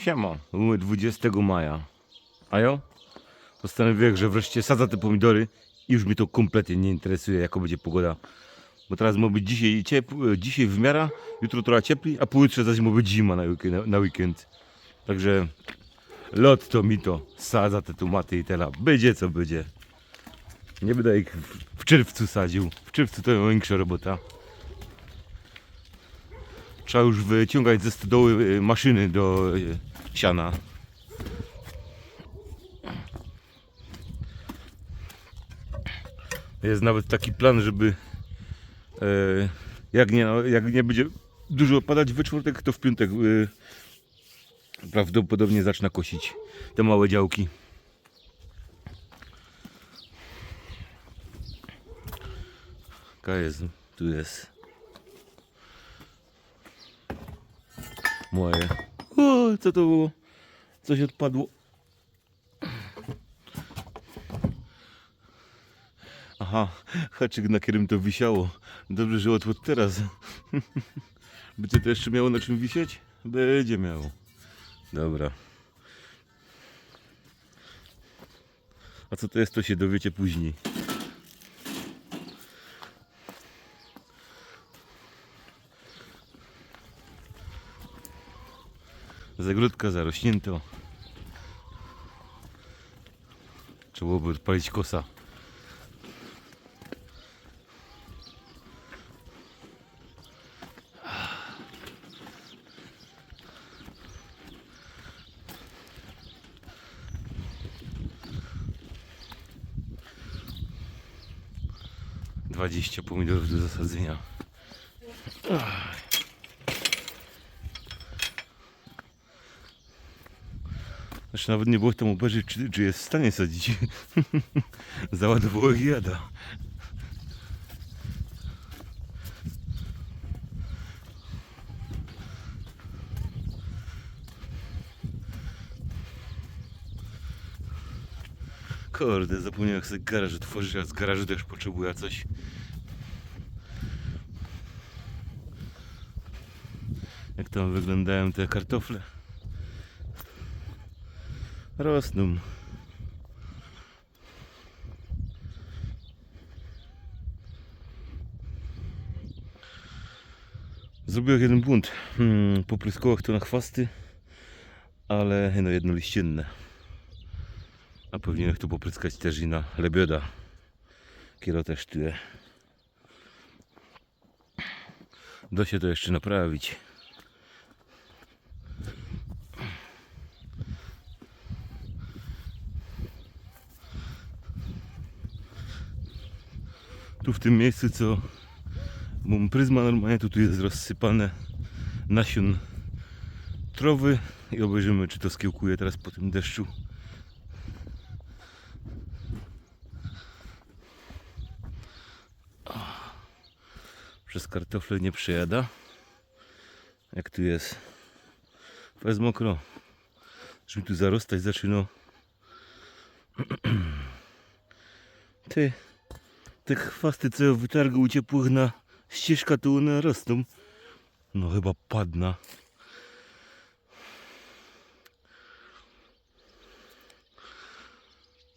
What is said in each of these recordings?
Siema, mamy 20 maja. A ja? Postanowiłem, że wreszcie sadza te pomidory i już mnie to kompletnie nie interesuje, jaka będzie pogoda. Bo teraz ma być dzisiaj, ciepł, dzisiaj w miarę, jutro trochę cieplej, a pojutrze zaś ma być zima na weekend. Na weekend. Także lot to mi to, sadza te tomaty i tela. Będzie co będzie. Nie będę ich w, czerwcu sadził. W czerwcu to większa robota. Trzeba już wyciągać ze stodoły y, maszyny do y, siana. Jest nawet taki plan, żeby e, jak, nie, jak nie będzie dużo padać we czwartek, to w piątek y, prawdopodobnie zacznę kosić te małe działki. Jaka jest? Tu jest. Moje. O, co to było? Coś odpadło. Aha, haczyk na którym to wisiało. Dobrze, że odpadł teraz. Będzie to jeszcze miało na czym wisieć? Będzie miało. Dobra. A co to jest, to się dowiecie później. Zagródka zarośnięto. Trzeba byłoby odpalić kosa. Dwadzieścia pomidorów do zasadzenia. Znaczy nawet nie było tam obejrzeć, czy, czy jest w stanie sadzić. Załadowało ich jada. Kurde, zapomniałem sobie garaż otworzyć, a z garażu też potrzebuję coś. Jak tam wyglądają te kartofle? Rosną. Zrobiłem jeden błąd. Hmm, po to na chwasty, ale no jednoliścienne. A powinienem tu popryskać też i na lebioda. Kiero też tyle. Da się to jeszcze naprawić. Tu w tym miejscu co mam pryzma normalnie, to tu jest rozsypane nasion trowy i obejrzymy czy to skiełkuje teraz po tym deszczu. Przez kartofle nie przejada. Jak tu jest? To jest mokro. Żeby tu zarostać zaczyna. Ty, te chwasty co wytargał ciepłych na ścieżka tu rosną. No chyba padna.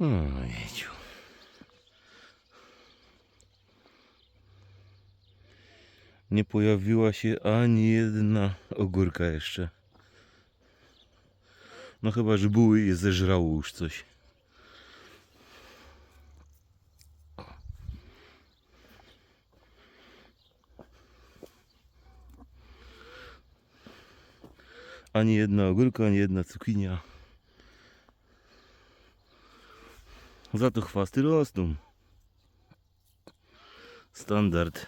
O, jeciu. Nie pojawiła się ani jedna ogórka jeszcze. No chyba, że były i zeżrało już coś. Ani jedna ogórka, ani jedna cukinia. Za to chwasty rosną. Standard.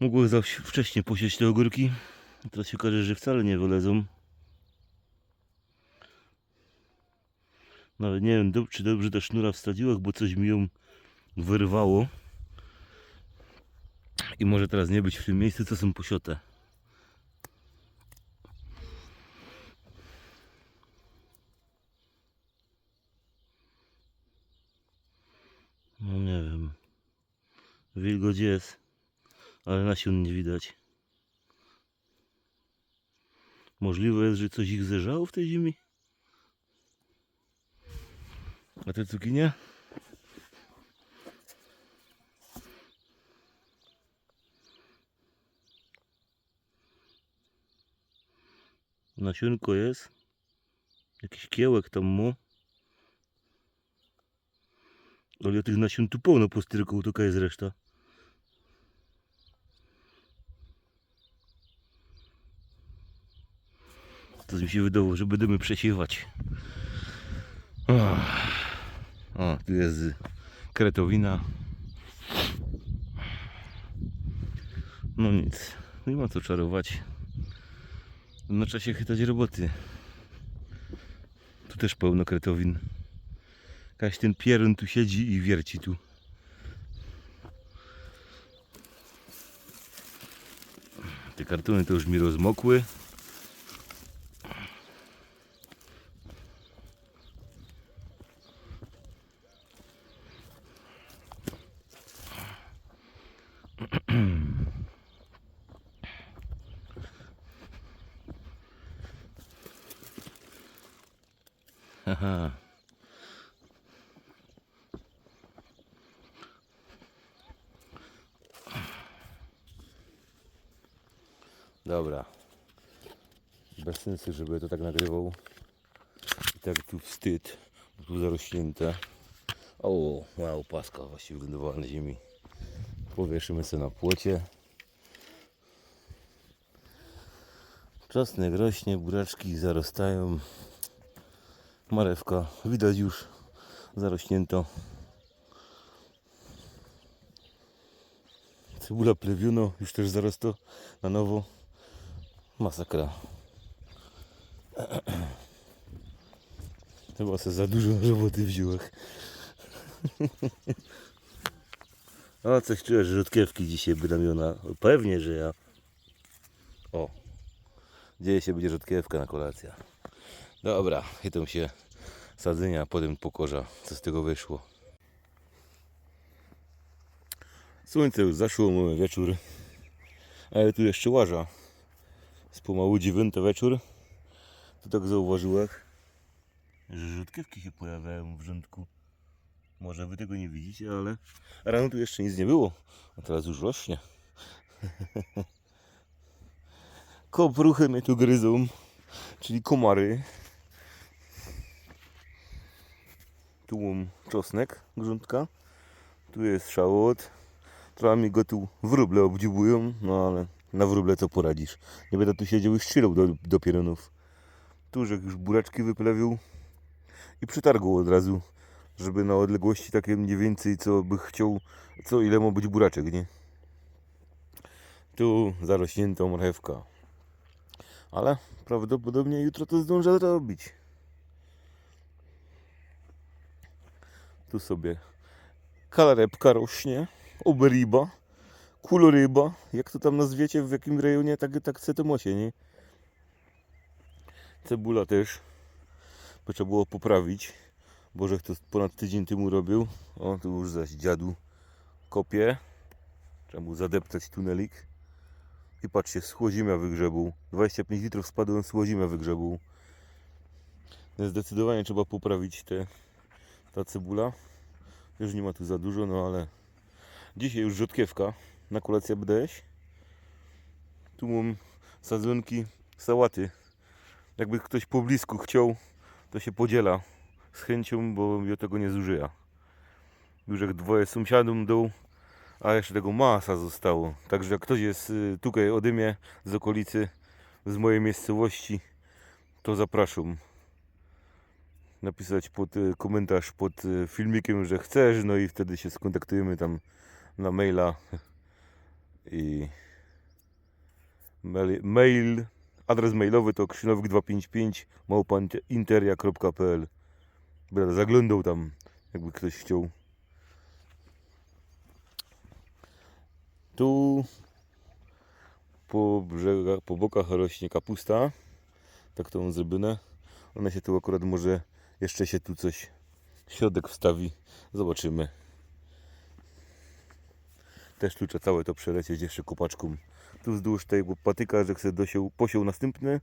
Mogłem za wcześnie te ogórki. Teraz się okaże, że wcale nie wylezą. Nawet nie wiem, czy dobrze ta sznura wstawiła, bo coś mi ją wyrwało. I może teraz nie być w tym miejscu, co są posiute. No nie wiem. Wilgoć jest, ale nasion nie widać. Możliwe jest, że coś ich zeżało w tej ziemi? A te cukinie? Nasionko jest. Jakiś kiełek tam mu. Ale tych nasion tu pełno postyrką, tylko jest reszta. To mi się wydało, że będziemy przesiewać. O, tu jest kretowina. No nic, nie ma co czarować. No trzeba się chytać roboty. Tu też pełno kretowin. Jakaś ten pierun tu siedzi i wierci tu. Te kartony to już mi rozmokły. Dobra. Bez sensu, żeby to tak nagrywał. I tak tu wstyd, bo tu zarośnięte. O, mała opaska właściwie wylądowała na ziemi. Powieszymy sobie na płocie. Czosnek rośnie, buraczki zarastają. Marewka widać już zarośnięto. Cebula plewiono już też zarosło na nowo. Masakra. Chyba se za dużo roboty wziąłek. A coś czuję, że rzutkiewki dzisiaj będę miał na... Pewnie, że ja. O. Dzieje się, będzie rzutkiewka na kolację. Dobra, chytam się sadzenia, potem pokorza, co z tego wyszło. Słońce już zaszło, mamy wieczór, ale tu jeszcze łaża. Z pomału dziewiąty wieczór. To tak zauważyłem, że rzutkiewki się pojawiają w rządku. Może wy tego nie widzicie, ale rano tu jeszcze nic nie było, a teraz już rośnie. Kopruchy mnie tu gryzą, czyli komary. Tu mam czosnek, grządka. Tu jest szałot. Trochę mi go tu wróble obdzibują, no ale na wróble co poradzisz. Nie będę tu siedział i strzelał do, do pieronów. Tu żech już buraczki wyplawił i przytargał od razu, żeby na odległości takie mniej więcej co by chciał, co ile ma być buraczek, nie? Tu zarośnięta marchewka. Ale prawdopodobnie jutro to zdążę zrobić. Tu sobie kalarepka rośnie, oberyba, kuloryba, jak to tam nazwiecie, w jakim rejonie, tak, tak se to macie, nie? Cebula też, by trzeba było poprawić, bo że to ponad tydzień temu robił. O, tu już zaś dziadu kopie, trzeba mu zadeptać tunelik. I patrzcie, słozimia wygrzebł, 25 litrów spadłem słozimia wygrzebł. Zdecydowanie trzeba poprawić te, ta cebula. Już nie ma tu za dużo, no ale dzisiaj już rzutkiewka na kolację BDS. Tu mam sadzonki sałaty. Jakby ktoś po blisku chciał, to się podziela z chęcią, bo ja tego nie zużyję. Już jak dwoje sąsiadom dał, a jeszcze tego masa zostało. Także jak ktoś jest y, tutaj ode mnie, z okolicy, z mojej miejscowości, to zapraszam napisać pod y, komentarz pod y, filmikiem, że chcesz, no i wtedy się skontaktujemy tam na maila i mail, mail adres mailowy to krzynowik255 małpainteria.pl Będę zaglądał tam, jakby ktoś chciał. Tu po brzegach, po bokach rośnie kapusta. Tak to mam zrobione. Ona się tu akurat może jeszcze się tu coś środek wstawi. Zobaczymy. Też tu trzeba całe to przelecieć jeszcze kopaczką. Tu wzdłuż tego patyka, że chcę dosiął, posiął następny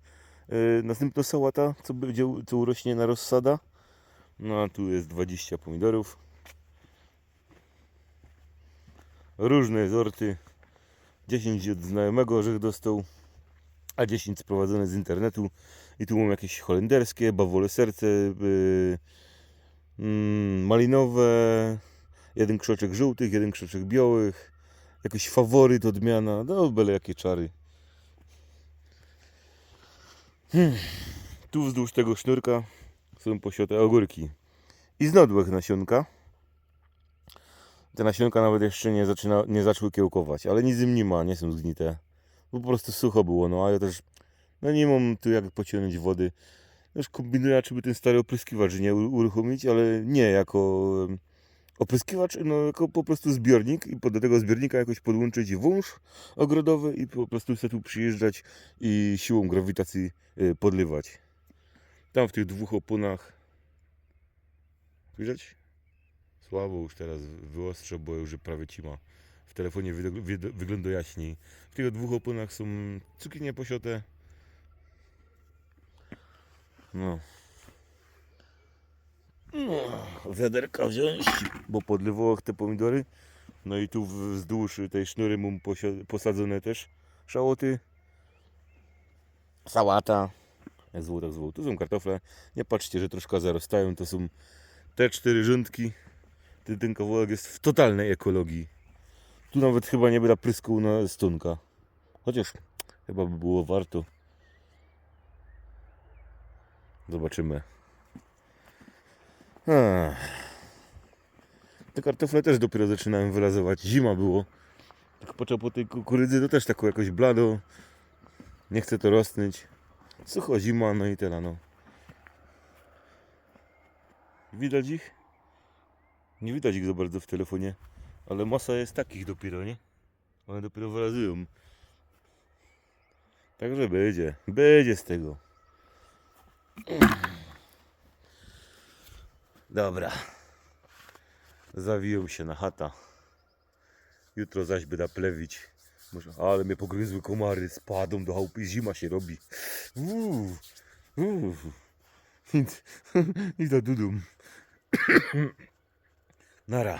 E, następna sałata, co będzie, co urośnie na rozsada. No a tu jest 20 pomidorów. Różne sorty. 10 od znajomego, że dostał, a 10 sprowadzone z internetu. I tu mam jakieś holenderskie, bawole serce, yy, malinowe, jeden krzoczek żółtych, jeden krzoczek białych, jakiś faworyt, odmiana, no byle jakie czary. Hmm. Tu wzdłuż tego sznurka są posiate ogórki i znodłych nasionka. Te nasionka nawet jeszcze nie, zaczyna, nie zaczęły kiełkować, ale nic im nie ma, nie są zgnite. Po prostu sucho było, no a ja też no nie mam tu jak pociągnąć wody. Już kombinuję, czy by ten stary opryskiwacz nie uruchomić, ale nie jako opryskiwacz, no po prostu zbiornik i do tego zbiornika jakoś podłączyć wąż ogrodowy i po prostu sobie tu przyjeżdżać i siłą grawitacji y, podlywać. Tam w tych dwóch oponach widać? Słabo już teraz wyostrzę, bo już prawie cima. W telefonie wygląda jaśniej. W tych dwóch oponach są cukinie posiate. No. No. Wiaderka wziąć, bo podlewało te pomidory. No i tu wzdłuż tej sznury mam posadzone też szałoty. Sałata. Jak zło, tak zło. Tu są kartofle. Nie patrzcie, że troszkę zarastają. To są te cztery rządki. Ten, ten kawałek jest w totalnej ekologii. Tu nawet chyba nie będę pryskał na stonka. Chociaż chyba by było warto. Zobaczymy. Te kartofle też dopiero zaczynałem wylazować. Zima było. Tak począł po tej kukurydzy to też taką jakoś blado. Nie chce to rosnąć. Sucho zima, no i tyle no. Widać ich? Nie widać ich za bardzo w telefonie. Ale masa jest takich dopiero, nie? One dopiero wylazują. Także będzie. Będzie z tego. Dobra. Zawiją się na chata. Jutro zaś będę plewić. Ale mnie pogryzły komary, spadą do chałupy, zima się robi. Uuu, uuu. I, i za dudum. Nara.